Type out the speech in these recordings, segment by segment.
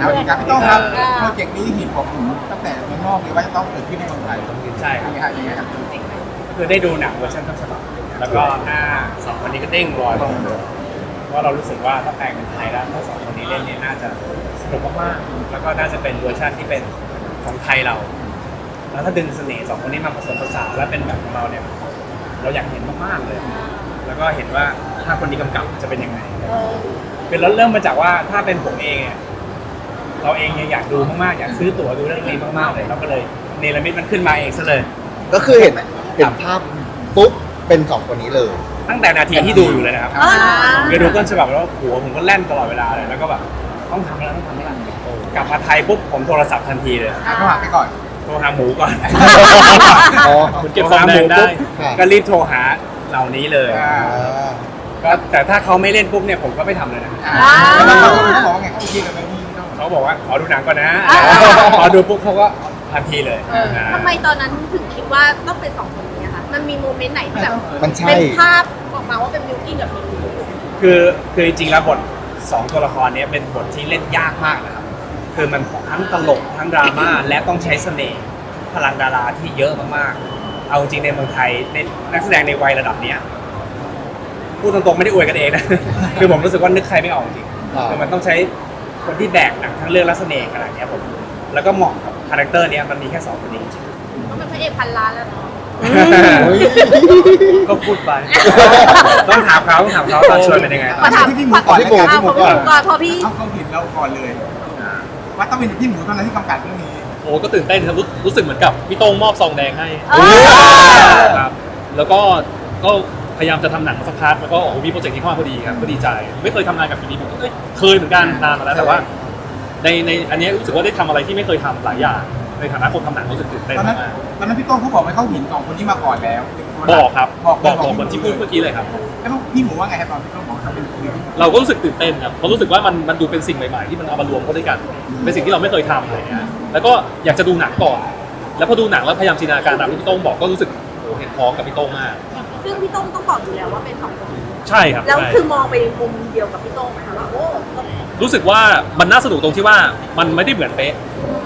เอาอีกครับพี่โต้องครับอ่าโปรเจกต์นี้หินบอกผมตั้งแต่เมืองนอกเลยว่าจะต้องเกิดขึ้นในเมืองไทยใช่คยัรับงไงครับยังไงครับคือได้ดูหนังเวอร์ชันต้นฉบับแล้วก็หน้าสองคนนี้ก็เด้งรอยลงเลยว่าเรารู้สึกว่าถ้าแปลงเป็นไทยแล้วถ้าสองคนนี้เล่นเนี่ยน่าจะสนุกมากๆแล้วก็น่าจะเป็นเวอร์ชันที่เป็นของไทยเรา แล้วถ้าดึงเสน่ห์สองคนนี้มาผสมผสานแล้วเป็นแบบของเราเนี่ย เราอยากเห็นมากๆเลย แล้วก็เห็นว่าถ้าคนนี้กำกับจะเป็นยังไงเออเป็นเริ่มมาจากว่าถ้าเป็นผมเองเนี่ย เราเองยังอยากดูมากๆอยากซื้อตั๋วดูเรื่องนี้มากๆเลยเราก็เลยเนรมิตมันขึ้นมาเองซะเลย ก็คือเห็นเห็นภาพปุ๊บเป็นสองคนนี้เลย ตั้งแต่นาทีที่ดูอยู่เลยนะครับอ่าคือดูต้นฉบับแล้วหัวผมก็แล่นตลอดเวลาเลยแล้วก็แบบต้องทำแล้วต้องทำแล้วกลับมาไทยปุ๊บผมโทรศัพท์ทันทีเลยอะก็หาไปก่อน โทรหาหมูก่อน อ๋อเก็บหมูปุ๊บครับก็รีบโทรหาเหล่านี้เลยอ่าอ่า ก็แต่ถ้าเขาไม่เล่นปุ๊บเนี่ยผมก็ไม่ทำเลยนะ อ่า แล้วเขาเขาบอกว่าไงเขาโอเคกับไหมพี่พี่โต้อง เขาบอกว่าขอดูหนังก่อนนะอ่า พอดูปุ๊บเขาก็ทันทีเลยเออทำไมตอนนั้นถึงคิดว่าต้องเป็นสองคนนี้อะคะมันมีโมเมนต์ไหนที่แบบมันใช่ เป็นภาพออกมาว่าเป็นมิวกิ้งกับมิวคือคือจริงๆแล้วบทสองตัวละครเนี้ยเป็นบทที่เล่นยากมากนะครับคือมันทั้งตลกทั้งดราม่าและต้องใช้เสน่ห์พลังดาราที่เยอะมากๆ เอาจริงในเมืองไทยในนักแสดงในวัยระดับเนี้ยพูดตรงๆไม่ได้อวยกันเองนะ คือผมรู้สึกว่านึกใครไม่ออกจริงอ่า คือมันต้องใช้ คนที่แบกหนังทั้งเรื่องและเสน่ห์ขนาดเนี้ยผม แล้วก็เหมาะกับคาแรคเตอร์เนี้ยมันมีแค่สองคนนี้จริงก็เป็นพระเอกพันล้านแล้วเนาะโอ้ยก็พูดไป ต้องถามเขาต้องถามเขาตอนชวนเป็นยังไงมาถามพี่หมูก่อนพี่หมูแล้วพี่หมูกันก่อนพอพี่เขาเขาเห็นเราก่อนเลย ว่าต้องเป็นพี่หมูเท่านั้นที่กำกับเรื่องนี้โอ้ก็ตื่นเต้นครับรู้รู้สึกเหมือนกับพี่โต้งมอบซองแดงให้ เออ ครับ แล้วก็ก็พ ยายามจะทำหนังสักพักแล้วก็โอ้โหมีโปรเจกต์นี้เข้ามาพอดีครับก็ดีใจ ไม่เคยทำงานกับพีดีผมก็เอ้ยเคยเหมือนกันนานมาแล้วแต่ว่า ในในอันเนี้ยรู้สึกว่าได้ทำอะไรที่ไม่เคยทำหลายอย่าง ในฐานะคนทำหนังรู้สึกตื่นเต้นตอนนั้นมากตอนนั้นพี่โต้งเขาบอกไหมเขาเห็นสองคนนี้มาก่อนแล้วๆบอกครับบอกบอกบอกคนที่พูดเมื่อกี้เลยครับ แล้วพี่หมูว่าไงครับตอนพี่โต้งบอกเขาเป็นคือเราก็รู้สึกตื่นเต้นครับเพราะรู้สึกว่ามันมันดูเป็นสิ่งใหม่ๆ ที่มันเอามารวมเข้าด้วยกัน เป็นสิ่งที่เราไม่เคยทำอะไรเงี้ย แล้วก็อยากจะดูหนังก่อน แล้วพอดูหนังแล้วพยายามจินตนาการตามที่พี่โต้งบอกก็รู้สึกโอ้โห เห็นพ้องกับพี่โต้งมาก ซึ่งพี่โต้งต้องบอกอยู่แล้วว่าเป็นสองคนนี้ใช่ครับแล้วใช่คือมองไปในมุมเดียวกับพี่โต้งไหมคะว่าโอ้ต้องรู้สึกว่ามันน่าสนุกตรงที่ว่ามันไม่ได้เหมือนเป๊ะ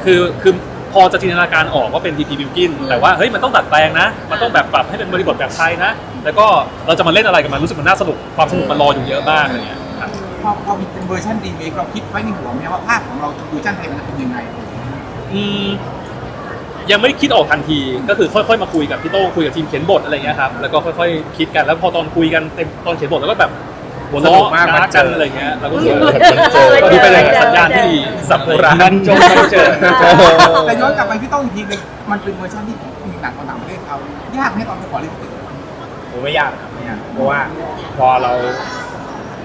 คือคือพอจะจินตนาการออกว่าเป็น DP Bilkin แต่ว่าเฮ้ยมันต้องดัดแปลงนะ มันต้องแบบปรับให้เป็นบริบทแบบไทยนะ แล้วก็เราจะมาเล่นอะไรกันมันรู้สึกมันน่าสนุกความสนุกมันรออยู่เยอะมากอะไรเงี้ยครับ พอพอเป็นเวอร์ชันรีเมคเราคิดไว้ในหัวไหมว่าภาพของเราเวอร์ชันไทยมันจะเป็นยังไง อืม ยังไม่ได้คิดออกทันที ก็คือค่อยๆมาคุยกับพี่โต้งคุยกับทีมเขียนบทอะไรเงี้ยครับแล้วก็ค่อยๆคิดกันแล้วพอตอนคุยกันเต็มตอนเขียนบทแล้วก็แบบหัวสนุเราะกมากรัมันกเจกันอออะไรเงี้ยเราก็รู้สึกว่ามันเจอก็ดูเป็นอะไรสัญญาณที่ดีสับโบราณมันจงมันเจอแต่ย้อนกลับไปพี่โต้งอีกทีหนึงมันเป็นเวอร์ชันที่มีหนังของต่างประเทศเขายากไหมตอนไปขอลิขสิทธิ์ผมไม่ยากครับไม่ยากเพราะว่าพอเรา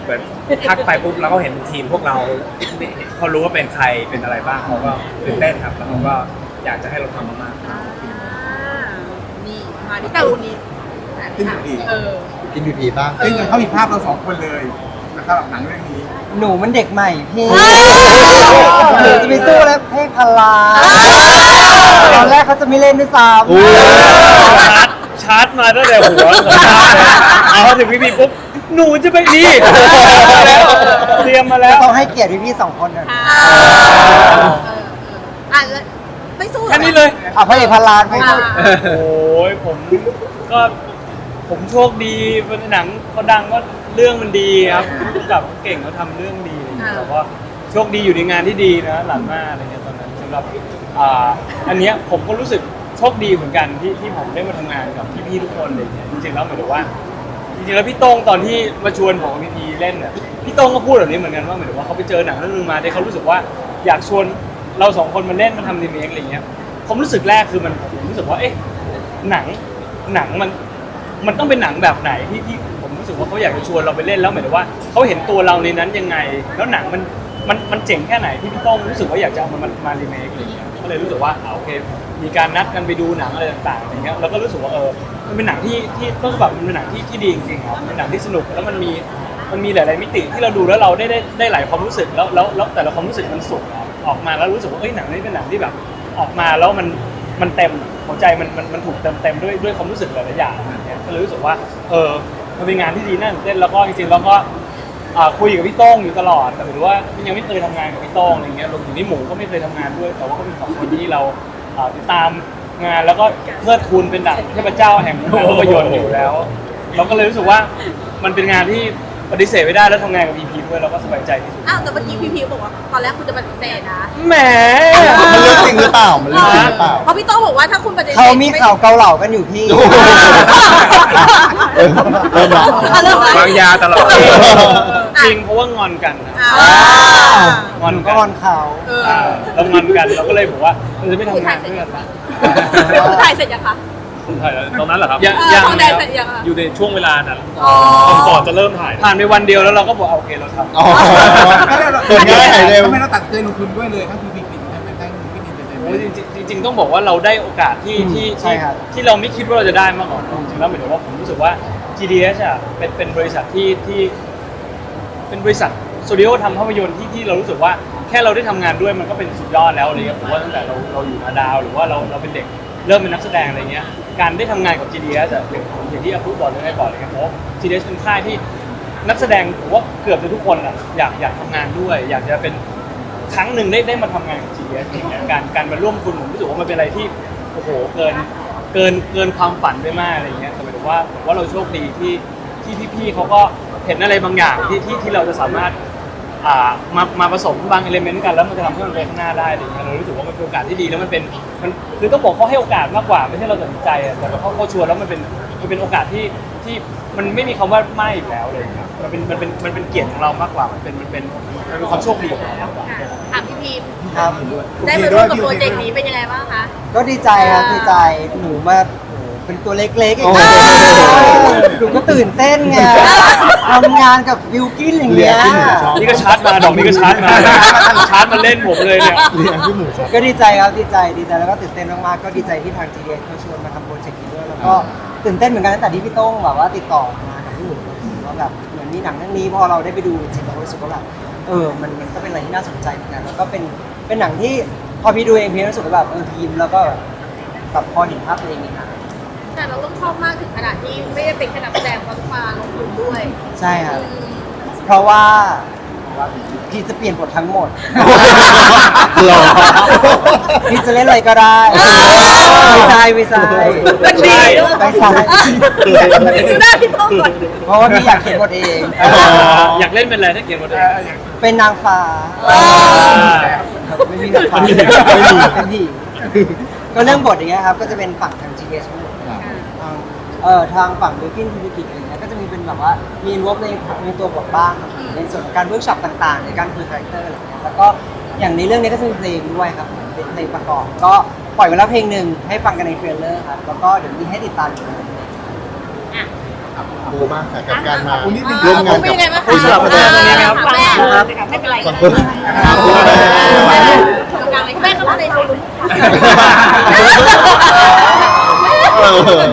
เปิดทักไปปุ๊บเราก็เห็นทีมพวกเราเขารู้ว่าเป็นใครเป็นอะไรบ้างเขาก็ตื่นเต้นครับแล้วเขาก็ อยากจะให้เราทำมากอ่านี่มาดิตูนี่ขึ้นอีกเออกินพีพีบ้าง ซึ่งเขามีภาพเราสองคนเลยสำหรับหนังเรื่องนี้หนูมันเด็กใหม่พี่อ้าวหนูจะไปสู้แล้วเพลงพันล้านตอนแรกเขาจะไม่เล่นด้วยซ้โอ้ชาร์จชาร์จมาตั้งแต่หัวสัมภาษณ์เลยเอาถึงพี่พีปุ๊บหนูจะไปนี่เตรียมมาำแล้ว ต้องให้เกียรติพี่ๆสองคนหน่อยอ่าเอออะแล้วไม่สู้หรอ แค่ นี้เลยเอาพระเอกพันล้านให้อ่าโอ้ยผมก็ผมโชคดีเป็นหนังเขาดังว่าเรื่องมันดีครับผู้กำกับเก่งเขาทำเรื่องดีอะไรอย่างเงี้ยอ่าแล้วก็โชคดีอยู่ในงานที่ดีนะหลังหน้าอะไรเงี้ยตอนนั้นสำหรับอ่าอันเนี้ยผมก็รู้สึกโชคดีเหมือนกันที่ที่ผมได้มาทำงานกับพี่ๆทุกคนเลยเนี่ยจริงๆแล้วหมายถึงว่าจริงๆแล้วพี่โต้งตอนที่มาชวนผมพีพีเล่นเนี่ยพี่โต้งก็พูดแบบนี้เหมือนกันว่าเหมือนว่าเขาไปเจอหนังเรื่องนึงมาที่เขารู้สึกว่าอยากชวนเราสองคนมาเล่นมาทำรีเมคอะไรเงี้ย ความรู้สึกแรกคือมันผมรู้สึกว่าเอ๊ะหนังหนังมันมันต้องเป็นหนังแบบไหนที่ที่ผมรู้สึกว่าเขาอยากจะชวนเราไปเล่นแล้วหมายถึงว่าเขาเห็นตัวเราในนั้นยังไง แล้วหนังมันมันมันเจ๋งแค่ไหนที่พี่ต้งรู้สึกว่าอยากจะเอามันมามารีเมคอะไรเงี้ยก็เลยรู้สึกว่าอ่าโอเค มีการนัดกันไปดูหนังอะไรต่างๆอะไรเงี้ยแล้วก็รู้สึกว่าเออมันเป็นหนังที่ที่ต้องแบบมันเป็นหนังที่ที่ดีจริงๆครับเป็นหนังที่สนุกแล้วมันมีมันมีหลาย ๆมิติที่เราดูแล้วเราได้ได้ได้หลายความรู้สึกแล้วแล้วแล้วแต่ละความรู้สึกมันสุกอออกมาแล้วรู้สึกว่าเอ้ยหนังนี้เป็นหนังที่แบบ ออกมาแล้วมันมันเต็มหัวใจมันมันมันถูกเต็มเต็มด้วยด้วยความรู้สึกหลายๆอย่างอะไรเงี้ยก็เลยรู้สึกว่า เออมันเป็นงานที่ดีน่าตื่นเต้นแล้วก็จริงๆแล้วก็อ่าคุยกับพี่โต้งอยู่ตลอด แต่หมายถึงว่ายังไม่เคยทำงานกับพี่โต้งอะไรเงี้ยรวมถึงพี่หมูก็ไม่เคยทำงานด้วย แต่ว่าก็เป็นสองคนที่เราอ่าติดตามงานแล้วก็เทิดทูนเป็นดั่งเทพเจ้าแห่งภาพยนตร์อยู่แล้ว เราก็เลยรู้สึกว่ามันเป็นงานที่ปฏิเสธไม่ได้แล้วทำงานกับ EP ด้วยเราก็สบายใจที่สุดอ้าวแต่เมื่อกี้พี่พีบอกว่าตอนแรกคุณจะปฏิเสธนะแหมมันเรื่อง จริงหรือเปล่า มันเรื่องจริงหรือเปล่า เพราะพี่โต้บอกว่าถ้าคุณปฏิเสธเขามีข่าวเกาเหล่ากันอยู่พี่โอ้โหเริ่มเริ่มละอะเริ่มเลวางยาตลอด จริงเพราะว่างอนกันนะอ่า งอนหนูกัก็นงอนเขาเอออ่าเรางอนกันเราก็เลยบอกว่าเราจะไม่ทำงานด้วยกันละคุณถ่ายเสร็จยังคะถ่ายแล้วตรงนั้นเหรอครับยังเออยังทองแดงครับเสร็จยังคะอยู่ในช่วงเวลานั้นอ๋อก่อนจะเริ่มถ่าย ผ่านไปวันเดียวแล้วเราก็บอกเอาโอเคเราทำ อ๋อเปิดง่ายหายเร็ว ทำไมเราตัดใจลงทุนด้วยเลยทั้งพีพีปิด โอ้ยจริงๆจริงๆต้องบอกว่าเราได้โอกาสที่ที่ใช่ที่ครับที่เราไม่คิดว่าเราจะได้มาก่อนจริงๆแล้วหมายถึงว่าผมรู้สึกว่า GDS อะเป็นเป็นบริษัทที่ที่ เป็นบริษัทสตูดิโอทำภาพยนตร์ที่ที่เรารู้สึกว่าแค่เราได้ทำงานด้วยมันก็เป็นสุดยอดแล้วอะไรเงี้ยผมว่าตั้งแต่เราเราอยู่นาดาวหรือว่าเราเราเป็นเด็กเริ่มเป็นนักแสดงอะไรเงี้ยการได้ทำงานกับ GDS อะอย่างอย่างที่อาพุบอกเลยไงบอกเลยครับเพราะ GDS เป็นค่ายที่นักแสดงผมว่าเกือบจะทุกคนอะอยากอยากทำงานด้วย อยากจะเป็น ครั้งหนึ่งได้ได้มาทำงานกับ GS อย่างเงี้ยการการมาร่วมทุนผมรู้สึกว่ามันเป็นอะไรที่โอ้โหเกินเกินเกินความฝันไปมากอะไรเงี้ยแต่หมายถึงว่าผมว่าเราโชคดีที่ที่พี่ๆเขาก็เห็นอะไรบางอย่างที่ที่ที่เราจะสามารถอ่ามามาผสมบางเอลิเมนต์กันแล้วมันจะทำให้มันไปข้างหน้าได้อะไรเงี้ยเรารู้สึกว่ามันเป็นโอกาสที่ดีแล้วมันเป็นมันคือต้องบอกเขาให้โอกาสมากกว่าไม่ใช่เราตัดสินใจอะแต่เขาเขาชวนแล้วมันเป็นมันเป็นโอกาสที่ที่ มันไม่มีคำว่าไม่อีกแล้วเลยครับมันเป็นมันเป็นมันเป็นเกียรติของเรามากกว่ามันเป็นมันเป็นมันเป็นความโชคดีของเรามากกว่าค่ะถามพี่พีมครับได้มาร่วมกับโปรเจกต์นี้เป็นยังไงบ้างคะ ก็ดีใจครับดีใจหนูมาโอ้โหเป็นตัวเล็กๆเองโอ้โหหนูก็ตื่นเต้นไงทำงานกับบิวกินอย่างเงี้ยเรียนที่หนูชอบนี่ก็ชาร์จมาดอกนี้ก็ชาร์จมา ชาร์จมาเล่นผมเลยเนี่ย เรียนที่หมูครับ ก็ดีใจครับดีใจดีใจแล้วก็ตื่นเต้นมากๆก็ดีใจที่ทาง g d s เขาชวนมาทำโปรเจกต์นี้ด้วยแล้วก็ ตื่นเต้นเหมือนกันตั้งแต่ที่พี่โต้งแบบว่าติดต่อมากับพี่หมูว่าแบบเหมือนมีหนังเรื่องนี้พอเราได้ไปดูจริงๆเรารู้สึกว่าแบบเออมันมันก็เป็นอะไรที่น่าสนใจเหมือนกันแล้วก็เป็นเป็นหนังที่พอพี่ดูเองพี่รู้สึกว่าแบบเออทีมแล้วก็แบบพอเห็นภาพตัวเองในหนังแต่เราต้องชอบมากถึงขนาดที่ไม่ได้เป็นแค่นักแสดงต้องมาลงทุนด้วย ใช่ครับเพราะว่า พี่จะเปลี่ยนบททั้งหมดหรอ พี่จะเล่นอะไรก็ได้ไม่ใช่ไม่ใช่ไม่ใช่ไม่ใช่ดูหน้าพี่โต้งก่อนเพราะว่าพี่อยากเขียนบทเองเอออยากเล่นเป็นอะไรถ้าเขียนบทเองเป็นนางฟ้าอ่าครับไม่มีนางฟ้าไม่มีไม่มีเป็นผีก็เรื่องบทอย่างเงี้ยครับก็จะเป็นฝั่งทาง GS ทั้งหมดทางเอ่อทางฝั่งบิวกินธุรกิจอะไรเงี้ยก็จะมี เป็นแบบว่ามีรวบในในตัวบทบ้างครับในส่วนของการเวิร์กช็อปต่างๆ ในการคุยคาแรคเตอร์อะไรเงี้ยแล้วก็อย่างในเรื่องนี้ก็จะมีเพลงด้วยครับเป็นเพลงประกอบ ก็ปล่อยไว้แล้วเพลงหนึ่งให้ฟังกันในเทรลเลอร์ครับแล้วก็เดี๋ยวมีให้ติดตามอยู่ในเพลงบูมากค่ะกับการมาคุณนิดนึงร่วมงานเป็นกับยังไงบ้างคะผู้สนับสนุนอ่าครับแม่ไม่เป็นไรขอบนะคุณแม่เข้ามาในโชว์รูมเออ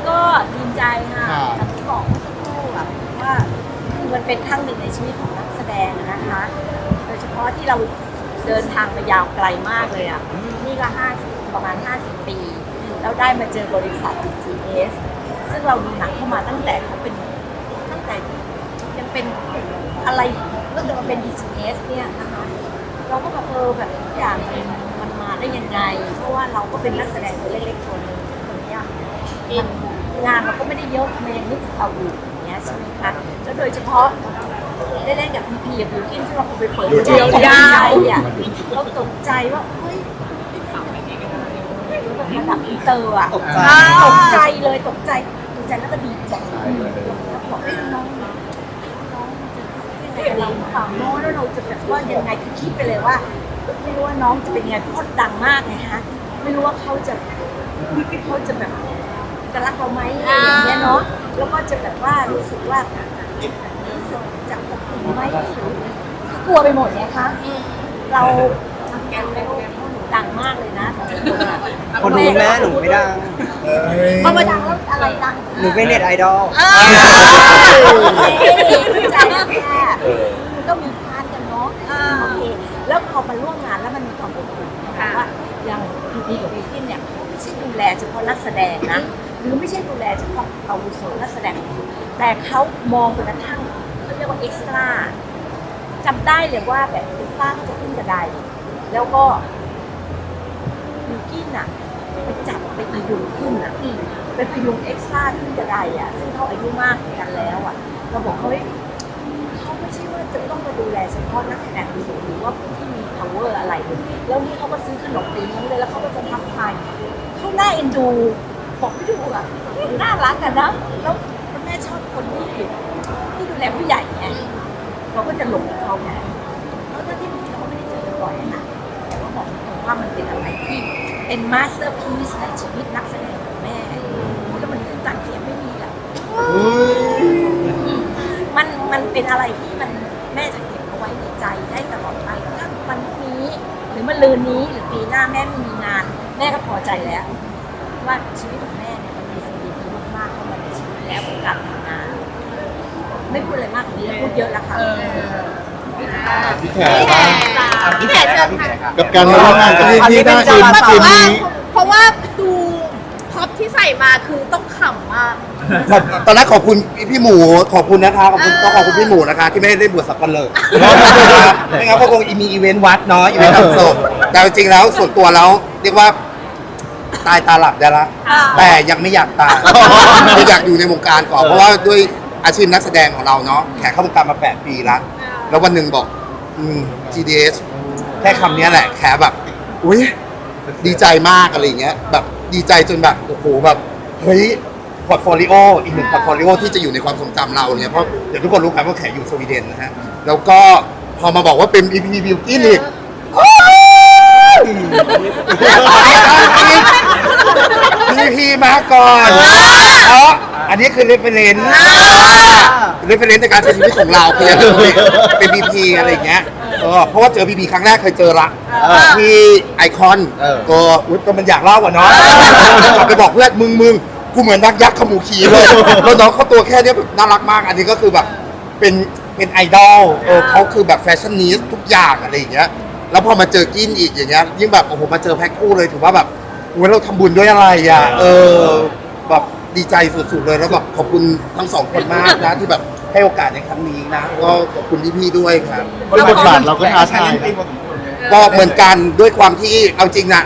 ก็ เป็นครั้งหนึ่งในชีวิตของนักแสดงนะคะ โดยเฉพาะที่เราเดินทางมายาวไกลมากเลยอะ นี่ก็50ประมาณ 50 ปี แล้วได้มาเจอบริษัท GS ซึ่งเราดูหนังเข้ามาตั้งแต่เขาเป็นตั้งแต่ยังเป็นอะไรเรื่องจะมาเป็น DGS เนี่ยนะคะเราก็แบบเออแบบทุกอย่างมันมันมาได้ยังไง เพราะว่าเราก็เป็นนักแสดงตัวเล็กๆคนหนึงคนเนี้ยงานเราก็ไม่ได้เยอะทำไมยังนึกถึงเราอยู่อย่างเงี้ย ใช่ไหมคะแล้วโดยเฉพาะได้เล่นกับพีพีกับบิวกินที่เราไปเปิดอยู่ที่เดียวยาวอะเราตกใจว่าเฮ้ยแบบระดับอินเตอร์อะตกใจตกใจเลยตกใจตกใจแล้วก็ดีใจแล้วบอกเอ้ยน้องน้องจะยังไงกับเราหรือเปล่าน้องแล้วเราจะแบบว่ายังไงคือคิดไปเลยว่า ไม่รู้ว่าน้องจะเป็นยังไงเพราะเขาดังมากไงฮะไม่รู้ว่าเขาจะเขาจะแบบ จะรักเราไหมอะไรอย่างเงี้ยเนาะแล้วก็จะแบบว่ารู้สึกว่ารู้สึกจะอบอุ่นไหมหรือคือกลัวไปหมดไงคะเราทำงานแล้วหนูดังมากเลยนะคนดูแม่หนูไม่ดังพอมาดังแล้วอะไรดังหนูเป็นเน็ตไอดอลใจค่ะมันก็มีพาร์ทกันเนาะโอเคแล้วพอมาร่วมงานแล้วมันมีความอบอุ่นนะคะว่าอย่างพีพีกับพีกินเนี่ยเขาไม่ใช่ดูแลเฉพาะนักแสดงนะ หรือไม่ใช่ดูแลเฉพาะอาวุโสนักแสดง แต่เขามองจนกระทั่งเรียกว่าเอ็กซ์ตร้าจำได้เลยว่าแบบเอ็กซ์ตร้าเขาจะขึ้นกระไดแล้วก็ยูกิ้นอะไปจับไปพยุงขึ้นอะไปพยุงเอ็กซ์ตร้าขึ้นกระไดอะซึ่งเขาอายุมากกันแล้วอะเราบอกเฮ้ยเขาไม่ใช่ว่าจะต้องมาดูแลเฉพาะนักแสดงสูงหรือว่าผู้ที่มี power อะไรเลยแล้วนี่เขาก็ซื้อขนมปีนี้เลยแล้วเขาก็จะทักทายเขาน่าเอ็นดู บอกไม่ถูกอะน่ารักกันนะแล้วแม่ชอบคนที่ที่ดูแลผู้ใหญ่ไงเราก็จะหลงเขาไงแล้วถ้าที่จริงเราไม่ได้เจอกันบ่อยนะแต่ว่าบอกตรงว่ามันเป็นอะไรที่เป็นมาสเตอร์พีซในชีวิตนักแสดงของแม่แล้วมันขึ้นตังเสียไม่มีอะมันมันเป็นอะไรที่มันแม่จะเก็บเอาไว้ในใจได้ตลอดไปถ้าวันนี้หรือมันลืนนี้หรือปีหน้าแม่มีงาน แม่ก็พอใจแล้ว ว่าชีวิต ไม่พูดอะไรมากกว่านี้แล้วพูดเยอะแล้วค่ะ พี่แขกบ้างพี่แขกเชิญค่ะ กับการมาร่วมงานกับพี่พี่ได้ทีมเพทีราะมว่า นี้เพราะว่าดูพ็อปที่ใส่มาคือต้องขำมาก ขอบตอนแรกขอบคุณพี่หมูขอบคุณนะคะขอบคุณต้องขอบคุณพี่หมูนะคะ ที่ไม่ได้บวชสับปะเลอไม่งั้นก็คงมีอีเวนต์วัดเนาะอีเวนต์ทำศพแต่จริงๆแล้วส่วนตัวแล้วเรียกว่าตายตาหลับได้ละอ่าแต่ยังไม่อยากตายยังอยากอยู่ในวงการก่อนเพราะว่าด้วย อาชีพนักแสดงของเราเนาะแขกเข้าวงการมา 8 ปีแล้ว แล้ววันหนึ่งบอกอืม GDS แค่คำเนี้ยแหละ แขแบบ อุ้ยดีใจมากอะไรอย่างเงี้ย แบบดีใจจนแบบโอ้โหแบบเฮ้ยพอร์ตโฟลิโออีกหนึ่งพอร์ตโฟลิโอที่จะอยู่ในความทรงจำเราเนี่ยเพราะเดี๋ยวทุกคนรู้กันว่าแขอยู่สวีเดนนะฮะแล้วก็พอมาบอกว่าเป็น EP บิวกิ้นอีก EP มาก่อนเพราะ อันนี้คือ reference reference ในการใช้ชีวิตของเราคือเป็น BP อะไรอย่างเงี้ยเออเพราะว่าเจอ BP ครั้งแรกเคยเจอละที่ไอคอนเออก็อุ๊ยก็มันอยากเล่าอะเนาะกลับไปบอกเพื่อนมึงมึงกูเหมือนนักยักษ์ขมูขีเลยแล้วน้องเขาตัวแค่เนี้ยแบบน่ารักมาก อันนี้ก็คือแบบเป็นเป็นไอดอลเออเขาคือแบบแฟชั่นนิสทุกอย่างอะไรอย่างเงี้ยแล้วพอมาเจอกินอีกอย่างเงี้ยยิ่งแบบโอ้โหมาเจอแพ็คคู่เลยถือว่าแบบโอ้ยเราทำบุญด้วยอะไรอะเออแบบ ดีใจสุดๆเลยแล้วแบบขอบคุณทั้งสองคนมากนะที่แบบให้โอกาสในครั้งนี้นะก็ขอบคุณพี่ๆด้วยครับ บทบาทเราก็ท้าทายนะ ก็เหมือนกันด้วยความที่เอาจริงนะ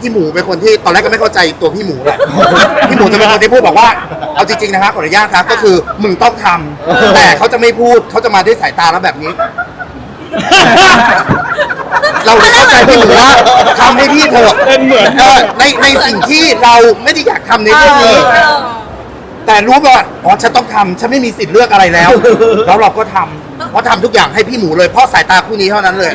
พี่หมูเป็นคนที่ตอนแรกก็ไม่เข้าใจตัวพี่หมูแหละ พี่หมูจะเป็นคนที่พูดบอกว่าเอาจริงๆนะครับขออนุญาตครับก็คือมึงต้องทำแต่เขาจะไม่พูดเขาจะมาด้วยสายตาแล้วแบบนี้ เราเลยเข้าใจพี่หมูว่าทำให้พี่เถอะเป็นเหมือนในในสิ่งที่เราไม่ได้อยากทำในเรื่องนี้ แต่รู้ว่าอ๋อฉันต้องทำฉันไม่มีสิทธิ์เลือกอะไรแล้ว แล้วเราก็ทำเพราะทำทุกอย่างให้พี่หมูเลย เพราะสายตาคู่นี้เท่านั้นเลย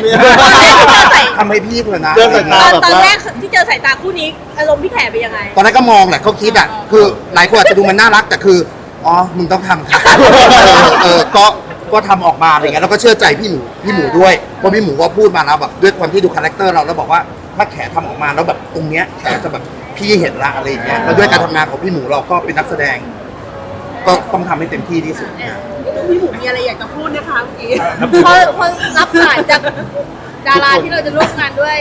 ทำให้พี่เถอะนะเจอสายตตาอนแบบตอนว่าแรกที่เจอสายตาคู่นี้อารมณ์พี่แขกเป็นยังไง ตอนแรกก็มองแหละเขาคิดอะคือหลายคนอาจจะดูมันน่ารักแต่คือ อ๋อ มึงต้องทำค่ะ เออเออก็ก็ทำออกมาอะไรเงี้ยแล้วก็เชื่อใจพี่หมูพี่หมูด้วยเพราะพี่หมูก็พูดมาแล้วแบบด้วยความที่ดูคาแรคเตอร์เราแล้วบอกว่าถ้าแขทำออกมาแล้วแบบตรงเนี้ยแขจะแบบพี่เห็นละอะไรอย่างเงี้ยแล้วด้วยการทำงานของพี่หมูเราก็เป็นนักแสดง ก็ต้องทำให้เต็มที่ที่สุดนะ พี่หมูมีอะไรอยากจะพูดนะคะเมื่อกี้ พอพอรับสายจากดาราที่เราจะร่วมงานด้วย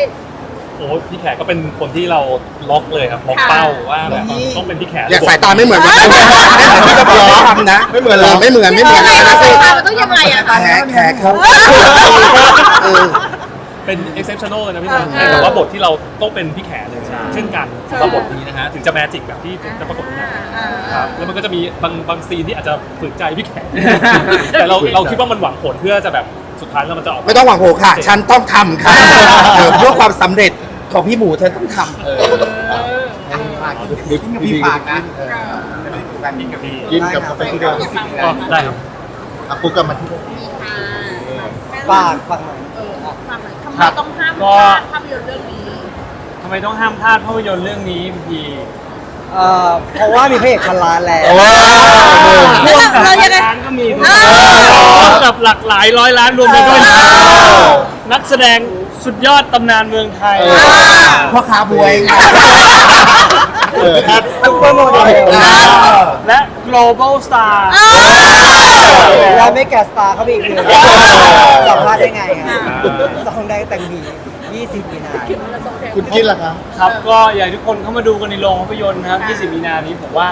โอ้พี่แขกก็เป็นคนที่เราล็อกเลยครับล็อกเป้าว่าแบบต้องเป็นพี่แขกอย่าสายตาไม่เหมือนกันไม่เหมือนไม่เหมือนที่จะบอกว่าทำนะไม่เหมือนเราไม่เหมือนไม่เหมือนยังไงนะเราสิสายตามันต้องยังไงอะคะแขกแขกเขาเออเป็น exceptional เลยนะพี่แขกเออแต่ว่าบทที่เราต้องเป็นพี่แขกเลยเช่นกันสำหรับบทนี้นะฮะถึงจะแมจิกแบบที่จะปรากฏในหนังครับแล้วมันก็จะมีบางบางซีนที่อาจจะฝืนใจพี่แขกแต่เราเราคิดว่ามันหวังผลเพื่อจะแบบสุดท้ายแล้วมันจะออกไม่ต้องหวังโหค่ะ ฉันต้องทำค่ะเออเพื่อความสำเร็จ ของพี่หมูเธอต้องทำฝากกินกับพี่ฝากนะจะได้ดูกันกินกับพี่กินกับเขาไปที่เดิมอ๋อได้ครับอะปุ๊กกับมาที่ฝากฝากหน่อยฟังหน่อยทำไมครับต้องห้ามก็พลาดภาพยนตร์เรื่องนี้ทำไมต้องห้ามพลาดภาพยนตร์เรื่องนี้พี่เอ่อเพราะว่ามีพระเอกพันล้านแล้วแล้วเราเรายังไงร้านก็มีอ้าวกับหลักหลายร้อยล้านรวมไปด้วยนะนักแสดง สุดยอดตำนานเมืองไทยพ่อค้าบวยซุปเปอร์โมเดลและ global star แล้วไม่แกสตาร์เขาไปอีกเลยจับพลาดได้ไงครับสองได้แต่งผี20มีนาคุณคิดล่ะครับครับก็อยากให้ทุกคนเข้ามาดูกันในโรงภาพยนตร์นะครับ 20 มีนานี้ผมว่า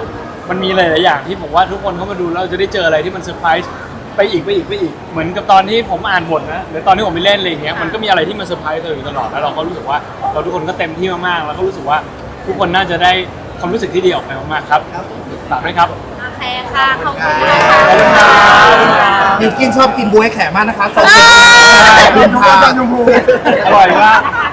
มันมีหลายๆอย่างที่ผมว่าทุกคนเข้ามาดูแล้วเราจะได้เจออะไรที่มันเซอร์ไพรส์ ไปอีกไปอีกไปอีก เหมือนกับตอนที่ผมอ่านบทนะหรือตอนที่ผมไปเล่นอะไรอย่างเงี้ยมันก็มีอะไรที่มันเซอร์ไพรส์เราอยู่ตลอดแล้วเราก็รู้สึกว่าเราทุกคนก็เต็มที่มากๆแล้วก็รู้สึกว่าทุกคนน่าจะได้ความรู้สึกที่ดีออกไปมากๆครับฝากด้วยครับโอเคค่ะขอบคุณค่ะขอบคุณครับบิวกินชอบกินบวยแขกมากนะคะซอสคุณทุกคนจะชมพูอร่อยมากข